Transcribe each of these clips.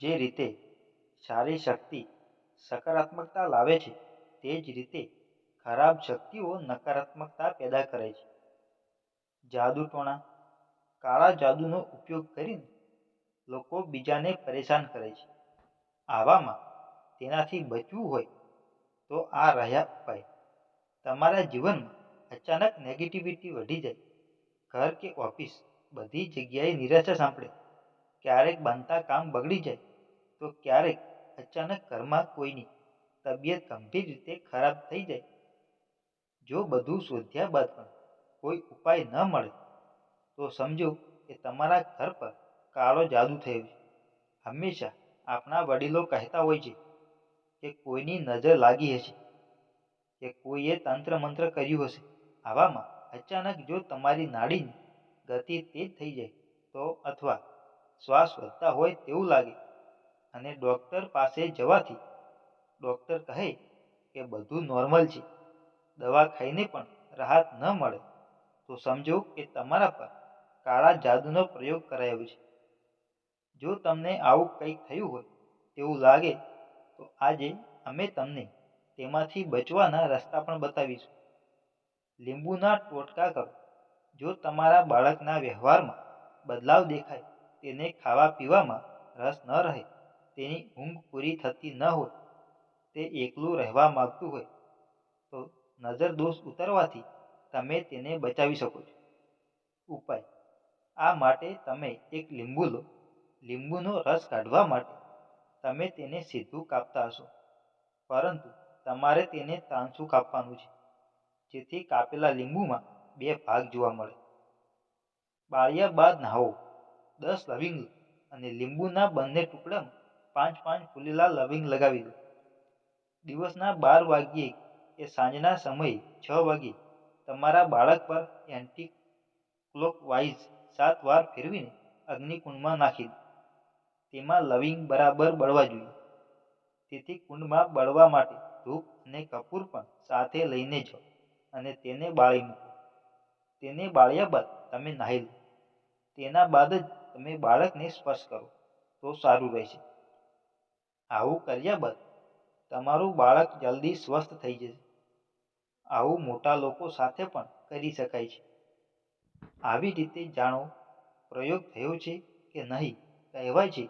જે રીતે સારી શક્તિ સકારાત્મકતા લાવે છે, તે જ રીતે ખરાબ શક્તિઓ નકારાત્મકતા પેદા કરે છે. જાદુટોણા, કાળા જાદુનો ઉપયોગ કરીને લોકો બીજાને પરેશાન કરે છે. આવામાં તેનાથી બચવું હોય તો આ રહ્યા ઉપાય. તમારા જીવનમાં અચાનક નેગેટિવિટી વધી જાય. ઘર કે ઓફિસ બધી જગ્યાએ નિરાશા સાંપડે ક્યારેક બનતા કામ બગડી જાય. તો ક્યારેક અચાનક ઘરમાં કોઈની તબિયત ગંભીર રીતે ખરાબ થઈ જાય. જો બધું શોધ્યા બાદ પણ કોઈ ઉપાય ન મળે, તો સમજો કે તમારા ઘર પર કાળો જાદુ થયો છે. હંમેશા આપણા વડીલો કહેતા હોય છે કે કોઈની નજર લાગી હશે, કે કોઈએ તંત્ર મંત્ર કર્યું હશે. આવામાં અચાનક જો તમારી નાડીની ગતિ તેજ થઈ જાય તો અથવા શ્વાસ વધતા હોય તેવું લાગે અને ડોક્ટર પાસે જવાથી ડોક્ટર કહે કે બધું નોર્મલ છે. દવા ખાઈને પણ રાહત ન મળે. તો સમજો કે તમારા પર કાળા જાદુનો પ્રયોગ કરાયો છે. જો તમને આવું કંઈક થયું હોય તેવું લાગે, તો આજે અમે તમને તેમાંથી બચવાના રસ્તા પણ બતાવીશું. લીંબુના ટોટકા કરો. જો તમારા બાળકના વ્યવહારમાં બદલાવ દેખાય, તેને ખાવા પીવામાં રસ ન રહે તેની ઊંઘ પૂરી થતી ન હોય, તે એકલું રહેવા માંગતું હોય, તો નજર દોષ ઉતરવાથી તમે તેને બચાવી શકો છો. ઉપાય. આ માટે તમે એક લીંબુ લો. લીંબુનો રસ કાઢવા માટે તમે તેને સીધું કાપતા હશો. પરંતુ તમારે તેને ત્રાંસું કાપવાનું છે, જેથી કાપેલા લીંબુમાં બે ભાગ જોવા મળે. બાળ્યા બાદ નહાવો. દસ લવિંગ અને લીંબુના બંને ટુકડામાં પાંચ પાંચ ફૂલેલા લવિંગ લગાવી દો. દિવસના બાર વાગ્યે કે સાંજના સમયે છ વાગ્યે તમારા બાળક પર એન્ટી ક્લોકવાઇઝ સાત વાર ફેરવીને અગ્નિકુંડમાં નાખી દો. તેમાં લવિંગ બરાબર બળવા જોઈએ. તેથી કુંડમાં બળવા માટે ધૂપ અને કપૂર પણ સાથે લઈને જાઓ અને તેને બાળી મૂકો. તેને બાળ્યા બાદ તમે નાહી લો. તેના બાદ જ તમે બાળકને સ્પર્શ કરો. તો સારું રહેશે. આવું કર્યા બાદ તમારું બાળક જલ્દી સ્વસ્થ થઈ જશે. આવું મોટા લોકો સાથે પણ કરી શકાય છે. આવી રીતે જાણો પ્રયોગ થયો છે કે નહીં કહેવાય છે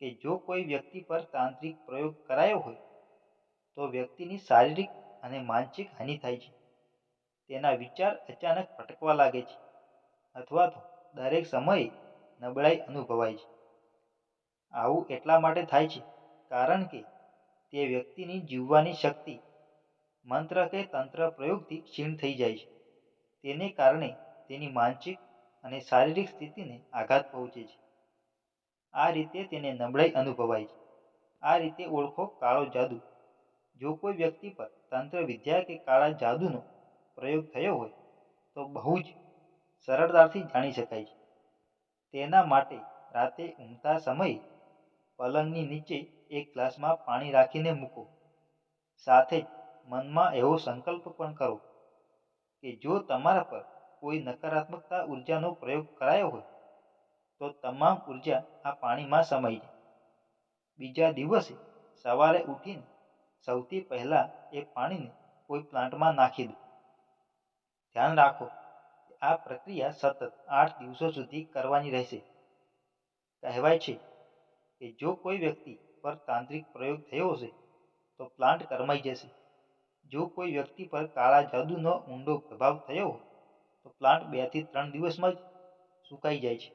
કે જો કોઈ વ્યક્તિ પર તાંત્રિક પ્રયોગ કરાયો હોય તો વ્યક્તિની શારીરિક અને માનસિક હાનિ થાય છે. તેના વિચાર અચાનક ભટકવા લાગે છે અથવા તો દરેક સમયે નબળાઈ અનુભવાય છે. આવું એટલા માટે થાય છે, કારણ કે તે વ્યક્તિની જીવવાની શક્તિ, મંત્ર કે તંત્ર પ્રયોગથી ક્ષીણ થઈ જાય છે. તેને કારણે તેની માનસિક અને શારીરિક સ્થિતિને આઘાત પહોંચે છે. આ રીતે તેને નબળાઈ અનુભવાય છે. આ રીતે ઓળખો કાળો જાદુ. જો કોઈ વ્યક્તિ પર તંત્ર વિદ્યા કે કાળા જાદુનો પ્રયોગ થયો હોય, તો બહુ જ સરળતાથી જાણી શકાય છે. તેના માટે રાતે ઊંઘતા સમયે પલંગની નીચે એક ગ્લાસમાં પાણી રાખીને મૂકો. સાથે જ મનમાં એવો સંકલ્પ પણ કરો કે જો તમારા પર કોઈ નકારાત્મકતા ઉર્જાનો પ્રયોગ કરાયો હોય, તો તમામ ઊર્જા આ પાણીમાં સમાઈ જાય. બીજા દિવસે સવારે ઉઠીને સૌથી પહેલાં એ પાણીને કોઈ પ્લાન્ટમાં નાખી દો. ધ્યાન રાખો આ પ્રક્રિયા સતત આઠ દિવસો સુધી કરવાની રહેશે. કહેવાય છે કે જો કોઈ વ્યક્તિ પર તાંત્રિક પ્રયોગ થયો હશે, તો પ્લાન્ટ કરમાઈ જશે. જો કોઈ વ્યક્તિ પર કાળા જાદુનો ઊંડો પ્રભાવ થયો તો પ્લાન્ટ બેથી ત્રણ દિવસમાં જ સુકાઈ જાય છે.